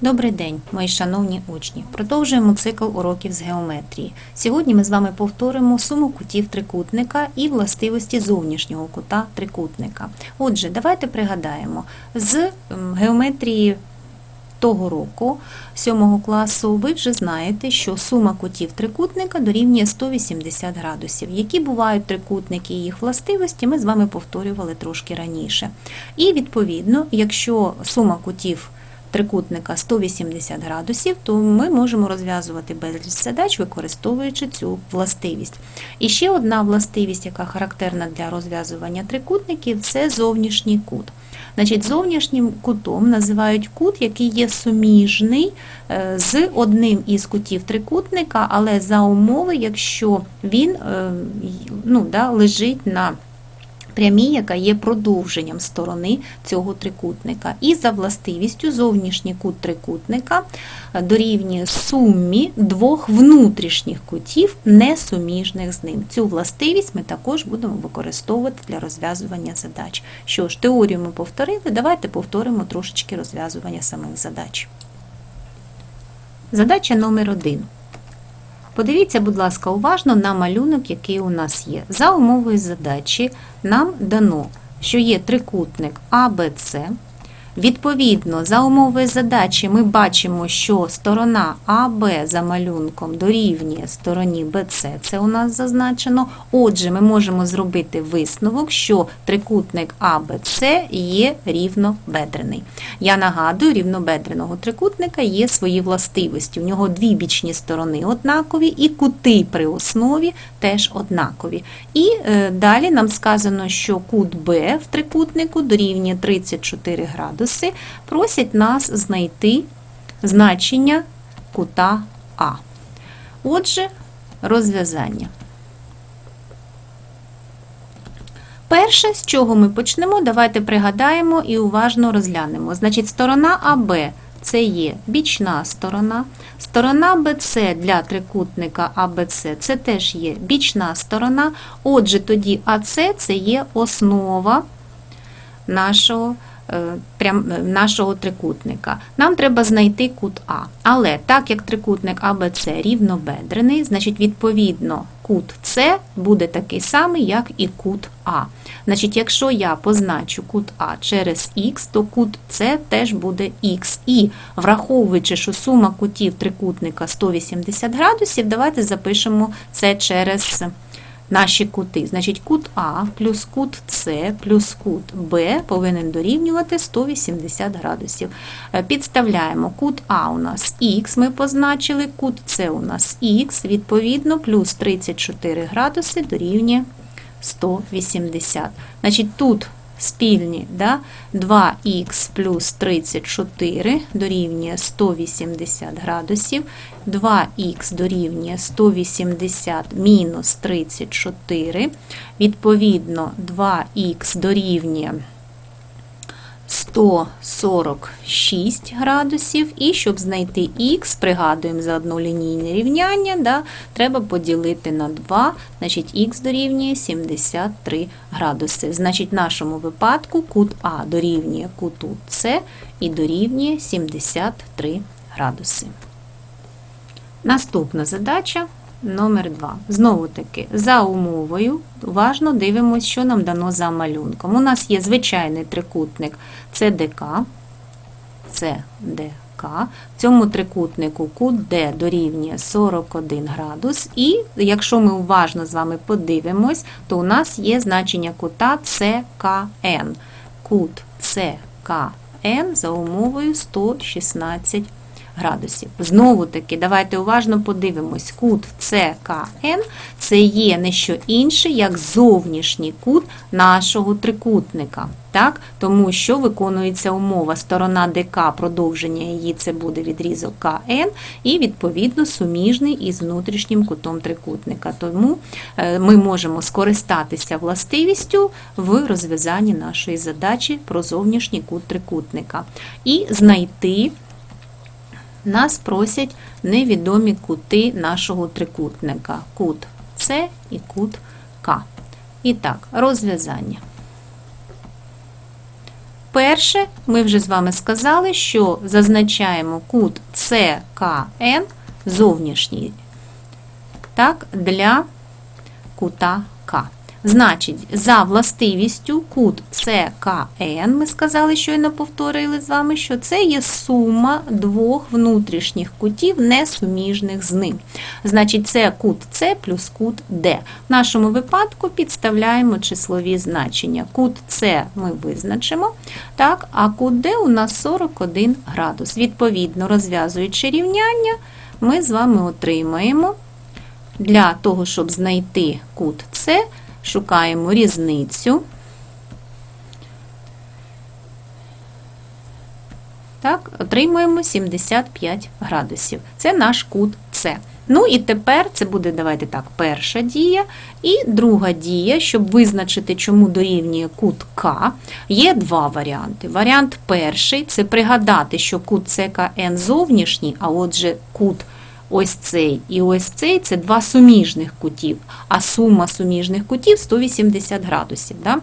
Добрий день, мої шановні учні. Продовжуємо цикл уроків з геометрії. Сьогодні ми з вами повторимо суму кутів трикутника і властивості зовнішнього кута трикутника. Отже, давайте пригадаємо, з геометрії того року, 7 класу, ви вже знаєте, що сума кутів трикутника дорівнює 180 градусів. Які бувають трикутники і їх властивості, ми з вами повторювали трошки раніше. І відповідно, якщо сума кутів трикутника 180 градусів, то ми можемо розв'язувати безліч задач, використовуючи цю властивість. І ще одна властивість, яка характерна для розв'язування трикутників, це зовнішній кут. Значить, зовнішнім кутом називають кут, який є суміжний е, з одним із кутів трикутника, але за умови, якщо він е, ну, да, лежить на прямій, яка є продовженням сторони цього трикутника. І за властивістю зовнішній кут трикутника е, дорівнює сумі двох внутрішніх кутів, несуміжних з ним. Цю властивість ми також будемо використовувати для розв'язування задач. Що ж, теорію ми повторили, давайте повторимо трошечки розв'язування самих задач. Задача номер один. Подивіться, будь ласка, уважно на малюнок, який у нас є. За умовою задачі нам дано, що є трикутник ABC. Відповідно, за умовою задачі ми бачимо, що сторона АБ за малюнком дорівнює стороні BC, це у нас зазначено. Отже, ми можемо зробити висновок, що трикутник ABC є рівнобедрений. Я нагадую, рівнобедреного трикутника є свої властивості. У нього дві бічні сторони однакові, і кути при основі теж однакові. І е, далі нам сказано, що кут Б в трикутнику дорівнює 34 градуси. Просять нас знайти значення кута А. Отже, розв'язання. Перше, з чого ми почнемо, давайте пригадаємо і уважно розглянемо. Значить, сторона АБ це є бічна сторона. Сторона БЦ для трикутника АБЦ це теж є бічна сторона. Отже, тоді АЦ це є основа нашого, прям, е, нашого трикутника. Нам треба знайти кут А. Але так як трикутник АБЦ рівнобедрений, значить, відповідно, кут С буде такий самий, як і кут А. Значить, якщо я позначу кут А через х, то кут С теж буде х. І враховуючи, що сума кутів трикутника 180 градусів, давайте запишемо це через наші кути. Значить, кут А плюс кут С плюс кут Б повинен дорівнювати 180 градусів. Е, Підставляємо кут А у нас х, ми позначили, кут С у нас х, відповідно, плюс 34 градуси дорівнює 180. Значить, тут спільні да, 2х плюс 34 дорівнює 180 градусів, 2х дорівнює 180 мінус 34, відповідно 2х дорівнює 146 градусів, і щоб знайти х, пригадуємо за однолінійне рівняння, да, треба поділити на 2, значить х дорівнює 73 градуси. Значить, в нашому випадку кут А дорівнює куту С і дорівнює 73 градуси. Наступна задача номер 2. Знову таки, за умовою, уважно дивимося, що нам дано за малюнком. У нас є звичайний трикутник ЦДК, ЦДК. В цьому трикутнику кут Д дорівнює 41 градус. І якщо ми уважно з вами подивимось, то у нас є значення кута ЦКН. Кут ЦКН за умовою 116 градусів. Знову таки, давайте уважно подивимось. Кут ЦКН це є не що інше, як зовнішній кут нашого трикутника. Так? Тому що виконується умова сторона ДК, продовження її це буде відрізок КН, і відповідно суміжний із внутрішнім кутом трикутника. Тому е, ми можемо скористатися властивістю в розв'язанні нашої задачі про зовнішній кут трикутника і знайти нас просять невідомі кути нашого трикутника. Кут С і кут К. І так, розв'язання. Перше, ми вже з вами сказали, що зазначаємо кут СКН зовнішній так, для кута К. Значить, за властивістю кут СКН, ми сказали, щойно повторили з вами, що це є сума двох внутрішніх кутів, несуміжних з ним. Значить, це кут С плюс кут Д. В нашому випадку підставляємо числові значення. Кут С ми визначимо, так, а кут Д у нас 41 градус. Відповідно, розв'язуючи рівняння, ми з вами отримаємо для того, щоб знайти кут С, шукаємо різницю. Так, отримуємо 75 градусів. Це наш кут С. Ну і тепер це буде, давайте так, перша дія. І друга дія, щоб визначити, чому дорівнює кут К, є два варіанти. Варіант перший це пригадати, що кут СКН зовнішній, а отже, кут ось цей і ось цей це два суміжних кутів, а сума суміжних кутів 180 градусів. Да?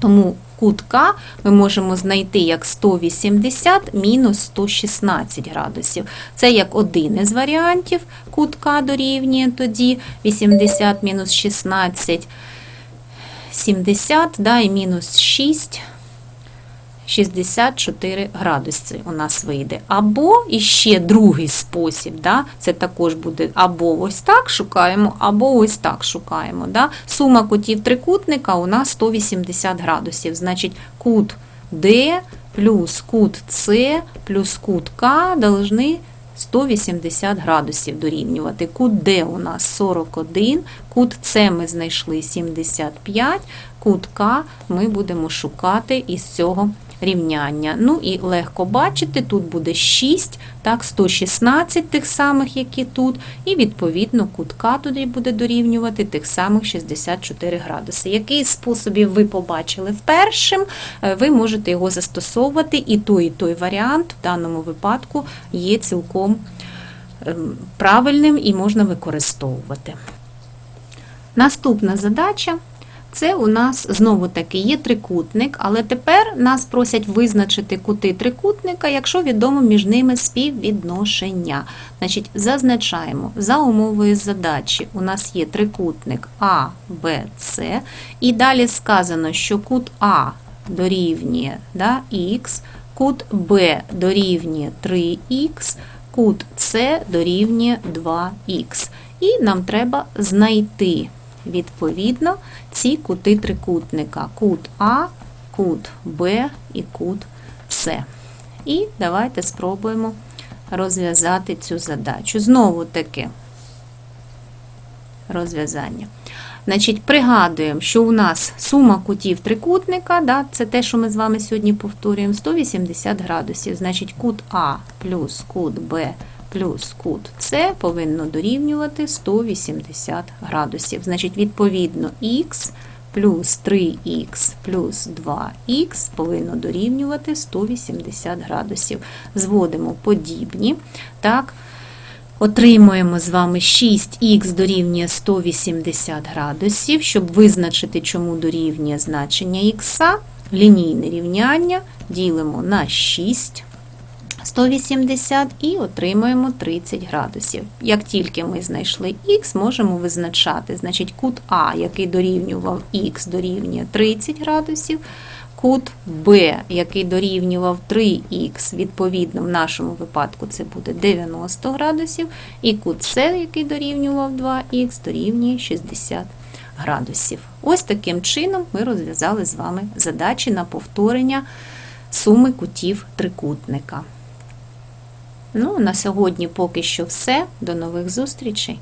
Тому кут К ми можемо знайти як 180 мінус 116 градусів. Це як один із варіантів. Кут К дорівнює тоді 80 мінус 16, 70, да, і мінус 6. 64 градуси у нас вийде. Або іще другий спосіб, да, це також буде або ось так шукаємо, або ось так шукаємо. Да. Сума кутів трикутника у нас 180 градусів. Значить, кут D плюс кут С плюс кут К должны 180 градусів дорівнювати. Кут D у нас 41, кут С ми знайшли 75, кут К ми будемо шукати із цього рівняння. Ну і легко бачити, тут буде 6, так, 116 тих самих, які тут, і відповідно кут К туди буде дорівнювати тих самих 64 градуси. Який способів ви побачили впершим, е, ви можете його застосовувати, і той, і той варіант в даному випадку є цілком ем, правильним і можна використовувати. Наступна задача. Це у нас знову таки є трикутник, але тепер нас просять визначити кути трикутника, якщо відомо між ними співвідношення. Значить, зазначаємо, за умовою задачі у нас є трикутник А, Б, С, і далі сказано, що кут А дорівнює да, х, кут Б дорівнює 3х, кут С дорівнює 2х. І нам треба знайти відповідно ці кути трикутника. Кут А, кут Б і кут С. І давайте спробуємо розв'язати цю задачу. Знову таки розв'язання. Значить, пригадуємо, що у нас сума кутів трикутника, да, це те, що ми з вами сьогодні повторюємо, 180 градусів. Значить, кут А плюс кут Б плюс кут С повинно дорівнювати 180 градусів. Значить, відповідно, х плюс 3х плюс 2х повинно дорівнювати 180 градусів. Зводимо подібні. так, Отримуємо з вами 6х дорівнює 180 градусів, щоб визначити, чому дорівнює значення х, лінійне рівняння ділимо на 6. 180 і отримуємо 30 градусів. Як тільки ми знайшли х, можемо визначати, значить, кут А, який дорівнював х, дорівнює 30 градусів, кут Б, який дорівнював 3х, відповідно, в нашому випадку це буде 90 градусів, і кут С, який дорівнював 2х, дорівнює 60 градусів. Ось таким чином ми розв'язали з вами задачі на повторення суми кутів трикутника. Ну, на сьогодні поки що все. До нових зустрічей!